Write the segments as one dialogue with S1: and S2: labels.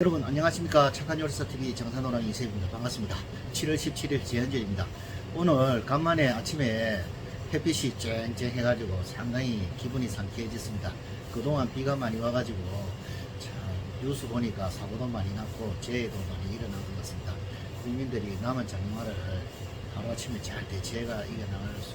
S1: 여러분 안녕하십니까? 착한 요리사TV 정산호랑 이세입니다. 반갑습니다. 7월 17일 지현절입니다. 오늘 간만에 아침에 햇빛이 쨍쨍 해가지고 상당히 기분이 상쾌해졌습니다. 그동안 비가 많이 와가지고 참 뉴스 보니까 사고도 많이 났고 재해도 많이 일어난 것 같습니다. 국민들이 남은 장마를 하루아침에 잘 대체해가 이겨나갈 수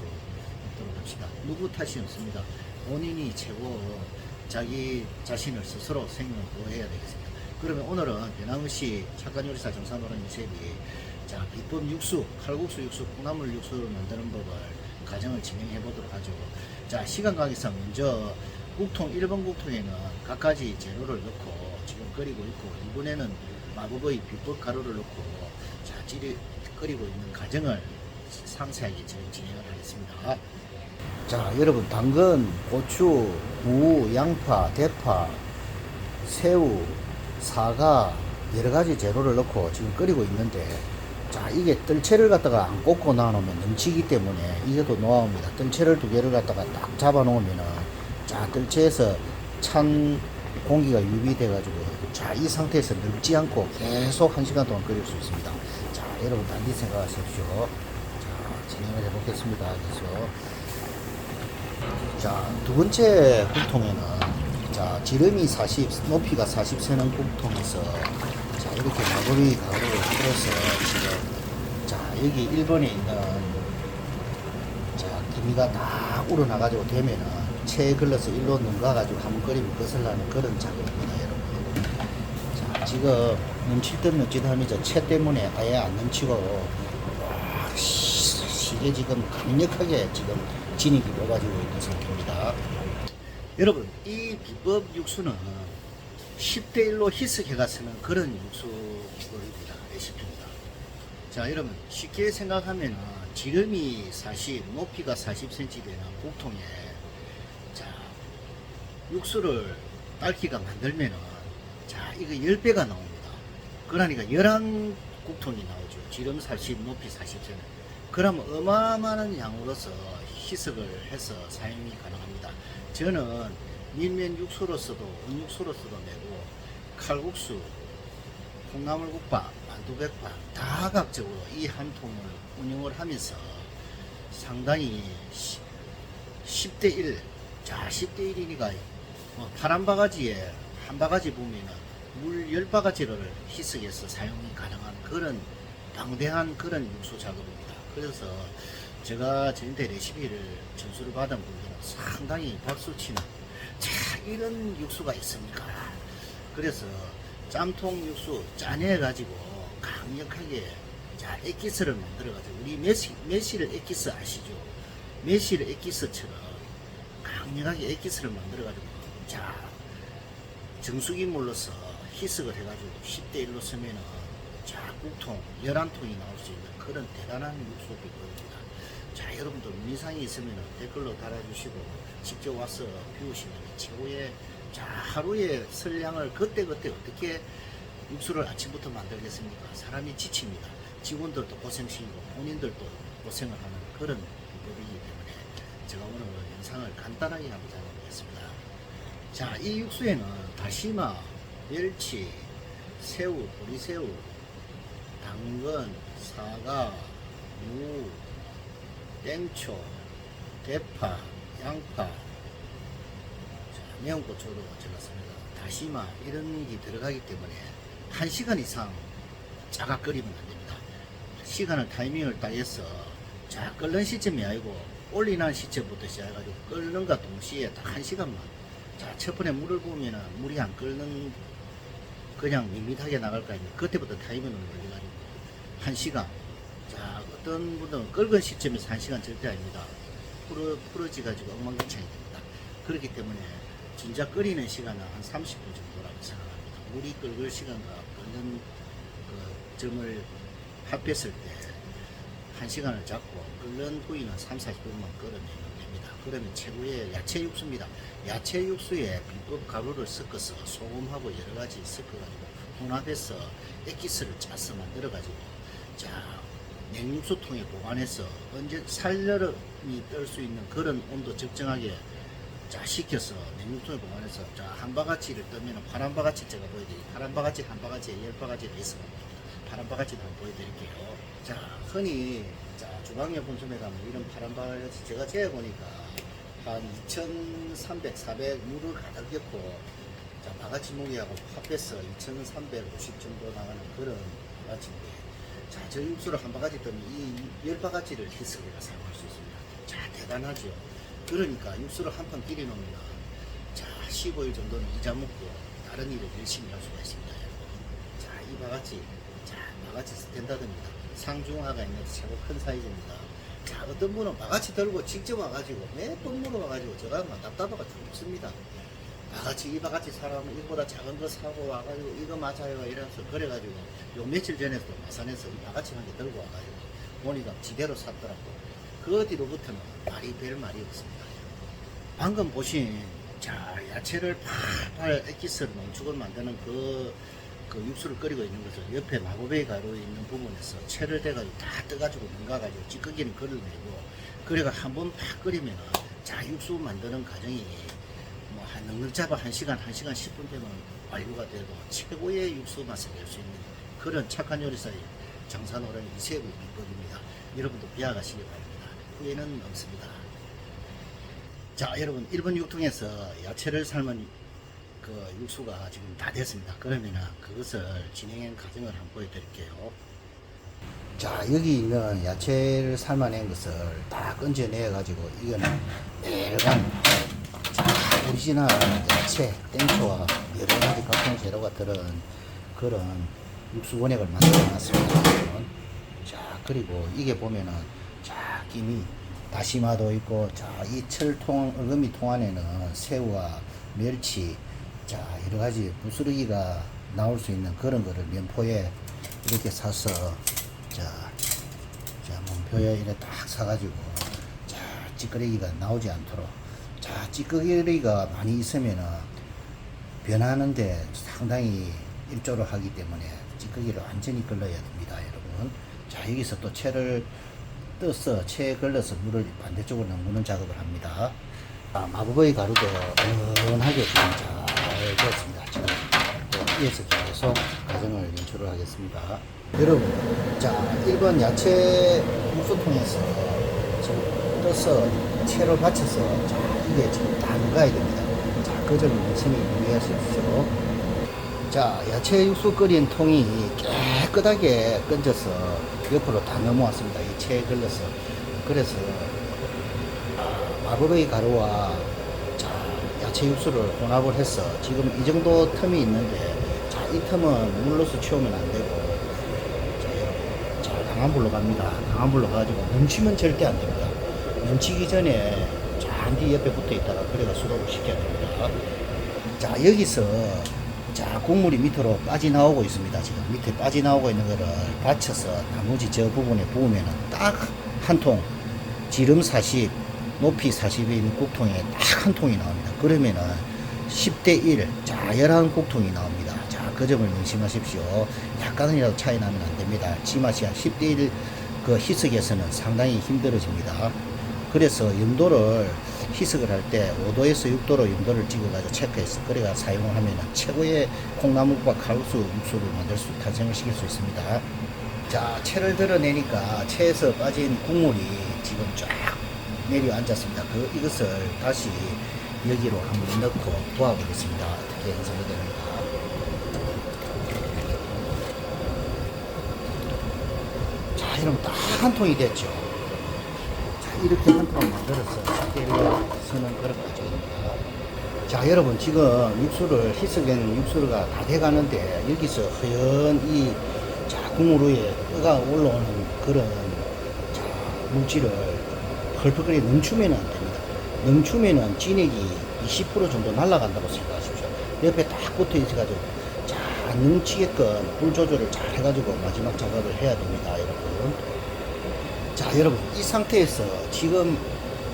S1: 있도록 합시다. 누구 탓이 없습니다. 본인이 최고 자기 자신을 스스로 생명을 보호해야 되겠습니다 그러면 오늘은 배낭시 착한 요리사 정산호랑 이세비 자 비법 육수, 칼국수 육수, 콩나물 육수를 만드는 법을 과정을 진행해 보도록 하죠. 자 시간 관계상 먼저 국통 1번 국통에는 갖가지 재료를 넣고 지금 끓이고 있고 이번에는 마법의 비법 가루를 넣고 자 찌리 끓이고 있는 과정을 상세하게 지금 진행을 하겠습니다. 자 여러분 당근, 고추, 무, 양파, 대파, 새우, 사과 여러 가지 재료를 넣고 지금 끓이고 있는데 자 이게 뜰채를 갖다가 안 꽂고 놔놓으면 넘치기 때문에 이것도 노하우입니다. 뜰채를 두 개를 갖다가 딱 잡아 놓으면은 자 뜰채에서 찬 공기가 유비돼 가지고 자 이 상태에서 늙지 않고 계속 한 시간 동안 끓일 수 있습니다. 자 여러분 단디 생각하십시오. 자 진행을 해 보겠습니다. 그래서 자, 두 번째 국통에는 자, 지름이 40, 높이가 40세는 국통에서 자, 이렇게 마구리 가루를 풀어서 지금 자, 여기 1번에 있는 자, 기미가 다 우러나가지고 되면은 체에 걸러서 일로 넘가가지고 한번 끓이면 거슬라는 그런 작업입니다, 여러분. 자, 지금 넘칠 듯 넘칠 듯 하면서 채 때문에 아예 안 넘치고 와, 시- 이게 지금 강력하게 지금 진입이 녹아지고 있는 상태입니다. 여러분, 이 비법 육수는 10대 1로 희석해가 쓰는 그런 육수입니다. 레시피입니다. 자, 여러분, 쉽게 생각하면 지름이 40, 높이가 40cm 되는 국통에 자, 육수를 딸기가 만들면은 자, 이거 10배가 나옵니다. 그러니까 11 국통이 나오죠. 지름 40, 높이 40cm. 그러면 어마어마한 양으로서 희석을 해서 사용이 가능합니다. 저는 밀면 육수로서도 온육수로서도 내고 칼국수, 콩나물국밥, 만두백밥 다 각적으로 이 한 통을 운영을 하면서 상당히 10대 1, 자 10대 1이니까 파란 바가지에 한 바가지 보면은 물 10바가지를 희석해서 사용이 가능한 그런 방대한 그런 육수 작업입니다. 그래서 제가 저한테 레시피를 전수를 받은 분들은 상당히 박수치는 자 이런 육수가 있습니까? 그래서 짬통 육수 짜내 가지고 강력하게 자 액기스를 만들어 가지고 우리 메시 메시를 액기스 아시죠? 메시를 액기스처럼 강력하게 액기스를 만들어 가지고 자 정수기물로서 희석을 해 가지고 10대 1로 쓰면은 자 국통 11통이 나올 수 있는 그런 대단한 육수 비법입니다. 자 여러분들 문의사항이 있으면 댓글로 달아주시고 직접 와서 비우시면 최고의 자 하루에 설량을 그때그때 어떻게 육수를 아침부터 만들겠습니까? 사람이 지칩니다. 직원들도 고생시키고 본인들도 고생을 하는 그런 비법이기 때문에 제가 오늘 영상을 간단하게 한번 잡아보겠습니다. 자, 이 육수에는 다시마, 멸치, 새우, 보리새우, 당근, 사과, 무, 땡초, 대파, 양파, 자, 매운 고추로 제가 씁니다. 다시마 이런 게 들어가기 때문에 한 시간 이상 자가 끓이면 안 됩니다. 시간을 타이밍을 따해서 자 끓는 시점이 아니고 올리는 시점부터 시작해가지고 끓는과 동시에 딱한 시간만 자첫 번에 물을 부으면은 물이 안 끓는 그냥 밋밋하게 나갈 거 아닙니까 그때부터 타이밍을 올려가지고 한 시간 자 어떤 분들은 끓은 시점에서 한 시간 절대 아닙니다 풀어, 풀어지 가지고 엉망진창이 됩니다 그렇기 때문에 진짜 끓이는 시간은 한 30분 정도라고 생각합니다 물이 끓을 시간과 끓는 그 점을 합했을 때한 시간을 잡고 끓는 부위는 3, 40분만 끓여내면 됩니다. 그러면 최고의 야채 육수입니다. 야채 육수에 비법 가루를 섞어서 소금하고 여러 가지 섞어가지고 혼합해서 액기스를 짜서 만들어가지고 자 냉육수통에 보관해서 언제 살얼음이 뜰수 있는 그런 온도 적정하게 자 식혀서 냉육통에 보관해서 자 한바가지를 뜨면 파란 바가지 제가 보여드릴게요 파란 바가지 한 바가지에 열 바가지가 있습니다. 파란 바가지도 한번 보여드릴게요. 자 흔히 자 주방용 분수에 가면 이런 파란 바가지 제가 재보니까 한 2,300, 400 물을 가득 넣고 자 바가지 무게하고 합해서 2,350 정도 나가는 그런 바가지인데 자 저 육수를 한 바가지 뜨면 이 열 바가지를 희석해서 사용할 수 있습니다. 자 대단하죠. 그러니까 육수를 한판 끼려 놓으면 자 15일 정도는 이자 먹고 다른 일을 열심히 할 수가 있습니다 여러분. 자이 바가지 자 바가지 스탠다드입니다. 상중하가 있는 최고 큰 사이즈입니다. 자 어떤 분은 바가지 들고 직접 와가지고 매번 물어와가지고 제가 막 답답하가 죽습니다 바가지 이 바가지 사람은 이보다 작은 거 사고 와가지고 이거 맞아요 이러면서 그래가지고 요 며칠 전에도 마산에서 이 바가지 한개 들고 와가지고 보니까 지대로 샀더라고. 그 뒤로부터는 말이 별 말이 없습니다. 방금 보신 자 야채를 팔팔 액기스를 농축을 만드는 그, 그 육수를 끓이고 있는 것을 옆에 마구베이 가루에 있는 부분에서 채를 대가지고 다 떠가지고 넘가가지고 찌꺼기는 걸어내고 그래가 한번 팍 끓이면 자 육수 만드는 과정이 뭐 한 넉넉 잡아 한 시간 한 시간 10분 되면 완료가 되고 최고의 육수 맛을 낼 수 있는 그런 착한 요리사의 장사노릇 이세부 비법입니다. 여러분도 비하가시기 바랍니다. 후회는 없습니다. 자 여러분 1번 육통에서 야채를 삶은 그 육수가 지금 다 됐습니다. 그러면은 그것을 진행한 과정을 한번 보여드릴게요. 자 여기 있는 야채를 삶아낸 것을 다 건져내 가지고 이거는 자, 오리지널 야채 땡초와 여러 가지 각종 재료가 들은 그런 육수 원액을 만들어 놨습니다. 여러분. 자 그리고 이게 보면은 자 김이 다시마도 있고 자이 철통 얼금이 통 안에는 새우와 멸치 자 여러 가지 부스러기가 나올 수 있는 그런 거를 면포에 이렇게 사서 자, 자 몸표에 이렇게 딱 사가지고 자 찌꺼기가 나오지 않도록 자 찌꺼기가 많이 있으면은 변하는데 상당히 일조를 하기 때문에 찌꺼기를 완전히 걸러야 됩니다 여러분. 자 여기서 또 채를 떠서 채에 걸러서 물을 반대쪽으로 넘기는 작업을 합니다. 아, 마법의 가루도 은은하게 지금 잘 되었습니다. 지금 또 이어서 계속 과정을 연출을 하겠습니다. 여러분 자 1번 야채 육수통에서 지금 떠서 채로 받쳐서 자 이게 지금 다 녹아야 됩니다 자 그 점을 열심히 유의하십시오 자, 야채 육수 끓인 통이 깨끗하게 건져서 옆으로 다 넘어왔습니다. 이 체에 걸려서. 그래서, 아, 마법의 가루와 자, 야채 육수를 혼합을 해서 지금 이 정도 틈이 있는데, 자, 이 틈은 물로서 채우면 안 되고, 자, 여러분, 자, 강한 불로 갑니다. 강한 불로 가가지고 넘치면 절대 안 됩니다. 넘치기 전에 잔디 옆에 붙어 있다가 그래가 수도를 시켜야 됩니다. 자, 여기서 자, 국물이 밑으로 빠져나오고 있습니다. 지금 밑에 빠져나오고 있는 거를 받쳐서 나머지 저 부분에 부으면 딱 한 통, 지름 40, 높이 40의 있는 국통에 딱 한 통이 나옵니다. 그러면은 10대 1, 자열한 국통이 나옵니다. 자, 그 점을 명심하십시오. 약간이라도 차이 나면 안 됩니다. 지맛이 한 10대 1, 그 희석에서는 상당히 힘들어집니다. 그래서 염도를 희석을 할 때 5도에서 6도로 염도를 찍어가지고 체크해서 끓여가 사용을 하면 최고의 콩나물과 칼국수 육수를 만들 수, 탄생을 시킬 수 있습니다. 자, 채를 드러내니까 채에서 빠진 국물이 지금 쫙 내려앉았습니다. 그, 이것을 다시 여기로 한번 넣고 도와보겠습니다. 어떻게 해석이 됩니까? 자, 이러면 딱 한 통이 됐죠. 자, 이렇게 한통 쓰는 그런 과정입니다. 자, 여러분, 지금 육수를, 희석한 육수가 다 돼가는데, 여기서 허연 이, 자, 국물 위에 뜨가 올라오는 그런, 자, 물질을 펄펄거리 넘추면 안 됩니다. 넘추면은 진액이 20% 정도 날아간다고 생각하십시오. 옆에 딱 붙어 있어가지고, 자, 넘치게끔 불 조절을 잘 해가지고 마지막 작업을 해야 됩니다, 여러분. 자 여러분 이 상태에서 지금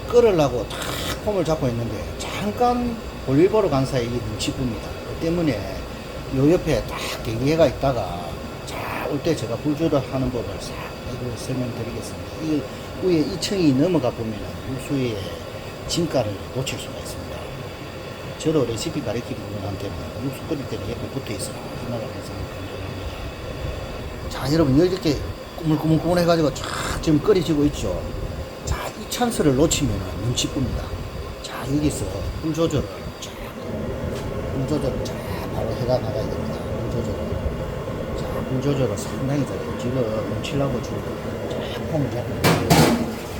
S1: 끓으려고 탁 폼을 잡고 있는데 잠깐 볼일 보러 간 사이에 이게 눈치 봅니다 그 때문에 요 옆에 딱 대기해가 있다가 자올 때 제가 불 조절하는 법을 싹 설명드리겠습니다 이 위에 이 층이 넘어가 보면 육수에 진가를 놓칠 수가 있습니다 저도 레시피 가르치는 분한테는 육수 끓일 때는 옆에 붙어 있어라. 이나라고 해서 강조합니다. 자, 여러분, 이렇게 꾸물꾸물꾸물 해가지고 쫙 지금 끓여지고 있죠. 자, 이 찬스를 놓치면 눈치 꿉니다. 자, 여기서 불 조절을 쫙, 불 조절을 쫙 바로 해가 나가야 됩니다. 불 조절을. 자, 불 조절을 상당히 잘해요. 지금 눈치려고 지금 쫙 폼을 잡고 있는데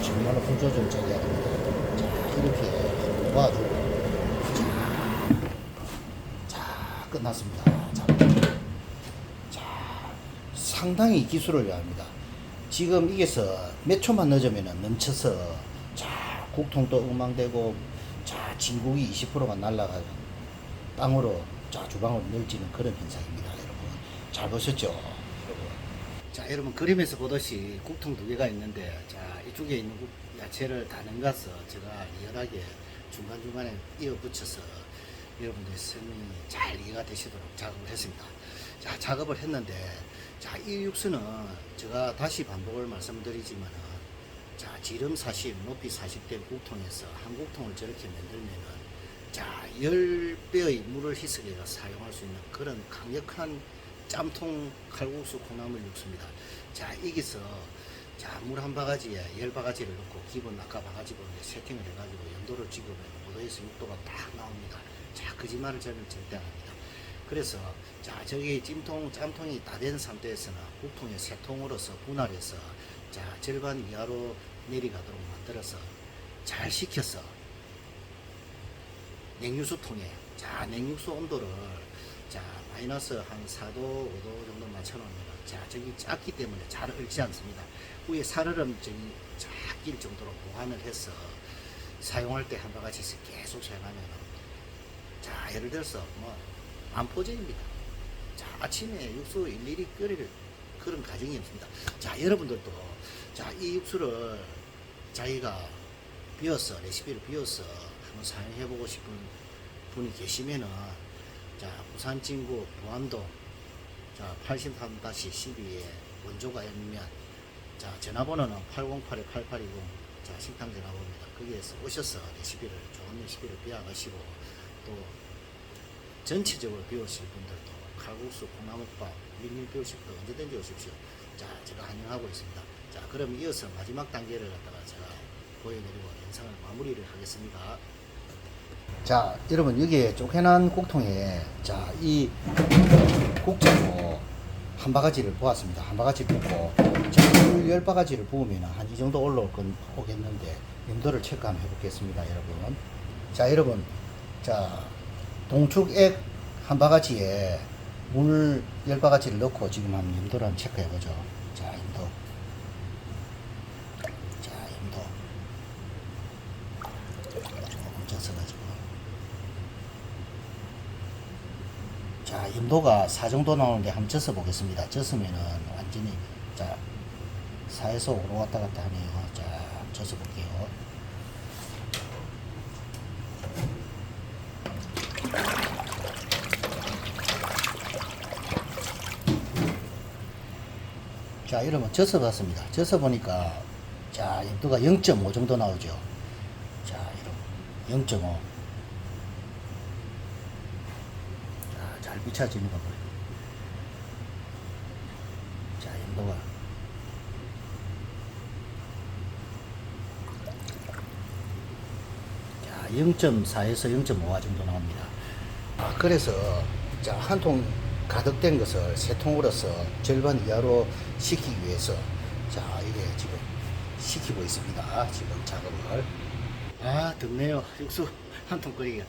S1: 정말로 불 조절을 잘 해야 됩니다. 자, 이렇게 도와주고. 자, 자, 끝났습니다. 자, 자, 상당히 기술을 요합니다. 지금 이게서 몇 초만 늦으면 넘쳐서 자, 국통도 엉망되고 자, 진국이 20%가 날아가 땅으로 자, 주방으로 늘지는 그런 현상입니다, 여러분. 잘 보셨죠? 자, 여러분 그림에서 보듯이 국통 두 개가 있는데 자, 이쪽에 있는 국- 야채를 다 넣어서 제가 리얼하게 중간중간에 이어 붙여서 여러분들의 설명이 잘 이해가 되시도록 작업을 했습니다. 자, 작업을 했는데, 자, 이 육수는 제가 다시 반복을 말씀드리지만은, 자, 지름 40, 높이 40대 국통에서 한 국통을 저렇게 만들면은, 자, 10배의 물을 희석해서 사용할 수 있는 그런 강력한 짬통 칼국수 콩나물 육수입니다. 자, 여기서 자, 물 한 바가지에 열 바가지를 넣고 기본 아까 바가지 보면 세팅을 해가지고 연도를 찍으면 5도에서 6도가 딱 나옵니다. 자, 거짓말을 저는 절대 안 합니다. 그래서 자, 저기 찜통, 짬통이 다 된 상태에서는 국통에 세 통으로서 분할해서 자, 절반 이하로 내려가도록 만들어서 잘 식혀서 냉육수통에 자 냉육수 온도를 자 마이너스 한 4도 5도 정도 맞춰놓으면 자 저기 작기 때문에 잘 얼지 않습니다. 위에 살얼음 저기 작길 정도로 보완을 해서 사용할 때 한 바가지씩 계속 사용하면 자 예를 들어서 뭐 안포제입니다. 자 아침에 육수 일일이 끓일 그런 가정이 없습니다. 자 여러분들도 자 이 육수를 자기가 비워서 레시피를 비워서 한번 사용해 보고 싶은 분이 계시면은 자 부산 진구 보안동 자 83-12에 원조가 있면 자 전화번호는 808-8820 자 식당 전화번호입니다. 거기에서 오셔서 레시피를 좋은 레시피를 비워가시고 또 전체적으로 비우실 분들도 칼국수, 콩나물밥, 밀밀 비우실 분도 언제든지 오십시오. 자 제가 환영하고 있습니다. 자 그럼 이어서 마지막 단계를 갖다가 제가 보여드리고 영상을 마무리를 하겠습니다. 자, 여러분 여기에 쪼개난 국통에 자, 이 국자로 한 바가지를 부었습니다. 한 바가지 붓고 열 바가지를 부으면 한 이 정도 올라올 건 오겠는데 염도를 체크 한번 해보겠습니다, 여러분. 자, 여러분, 자 동축액 한 바가지에 물 열 바가지를 넣고 지금 한번 염도를 한번 체크해 보죠. 자, 염도. 자, 염도. 조금 젖어가지고. 자, 염도가 4 정도 나오는데 한번 젖어 보겠습니다. 젖으면은 완전히, 자, 4에서 5로 왔다 갔다 하네요. 자, 젖어 볼게요. 자, 여러분, 젖어 봤습니다. 젖어 보니까, 자, 염도가 0.5 정도 나오죠. 자, 여러분, 0.5. 자, 잘 비춰지는 거 보여요. 자, 염도가. 자, 0.4에서 0.5화 정도 나옵니다. 아, 그래서, 자, 한 통 가득 된 것을 세 통으로서 절반 이하로 식히기 위해서, 자, 이게 지금 식히고 있습니다. 지금 작업을. 아, 덥네요. 육수 한 통 끓이기가.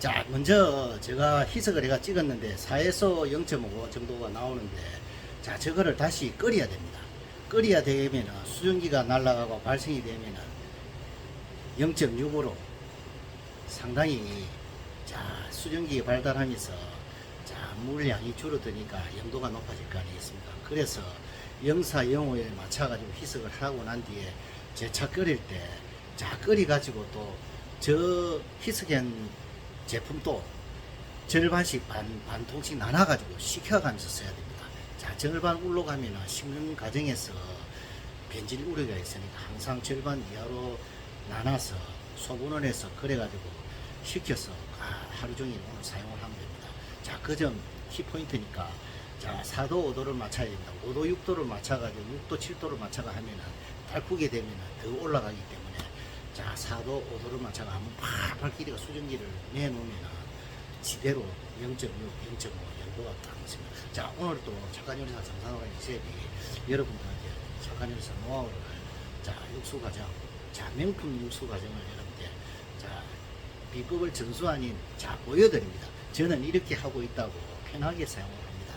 S1: 자, 먼저 제가 희석을 해가 찍었는데 4에서 0.5 정도가 나오는데 자, 저거를 다시 끓여야 됩니다. 끓여야 되면 수증기가 날아가고 발생이 되면 0.6으로 상당히 자, 수증기가 발달하면서 자, 물량이 줄어드니까 염도가 높아질 거 아니겠습니까? 그래서 04, 05에 맞춰가지고 희석을 하고 난 뒤에 재차 끓일 때, 자, 끓여가지고 또 저 희석한 제품도 절반씩 반, 반 통씩 나눠가지고 식혀가면서 써야 됩니다. 자, 절반 올라가면 식는 과정에서 변질 우려가 있으니까 항상 절반 이하로 나눠서 소분을 해서 그래가지고 식혀서 아, 하루 종일 오늘 사용을. 자, 그점 키포인트니까 자, 4도, 5도를 맞춰야 됩니다. 5도, 6도를 맞춰가지고 6도, 7도를 맞춰가 하면은 달구게 되면은 더 올라가기 때문에 자, 4도, 5도를 맞춰가 하면 팍팍 길이가 수증기를 내놓으면은 지대로 0.6, 0.5 열도가 딱 있습니다. 자, 오늘 또 착한 요리사 정상으로 이세비 여러분들한테 착한 요리사 노하우를 자, 육수 과정, 자, 명품 육수 과정을 여러분들 자, 비법을 전수 아닌 자, 보여드립니다. 저는 이렇게 하고 있다고 편하게 사용을 합니다.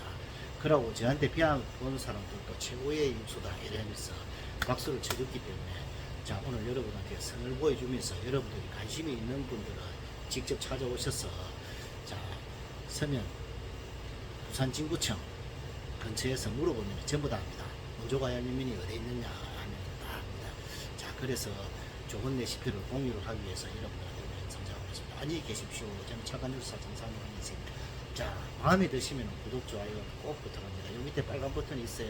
S1: 그러고 저한테 배워본 사람들도 최고의 육수다 이러면서 박수를 쳐줬기 때문에 자, 오늘 여러분한테 선을 보여주면서 여러분들이 관심이 있는 분들은 직접 찾아오셔서 자, 서면 부산진구청 근처에서 물어보면 전부 다 합니다. 원조가야면이 어디 있느냐 하면 다 합니다. 자, 그래서 좋은 레시피를 공유를 하기 위해서 여러분 안녕히 계십시오. 저는 차관유사 정상으로 있습니다. 자, 마음에 드시면 구독, 좋아요 꼭 부탁합니다. 여기 밑에 빨간 버튼이 있어요.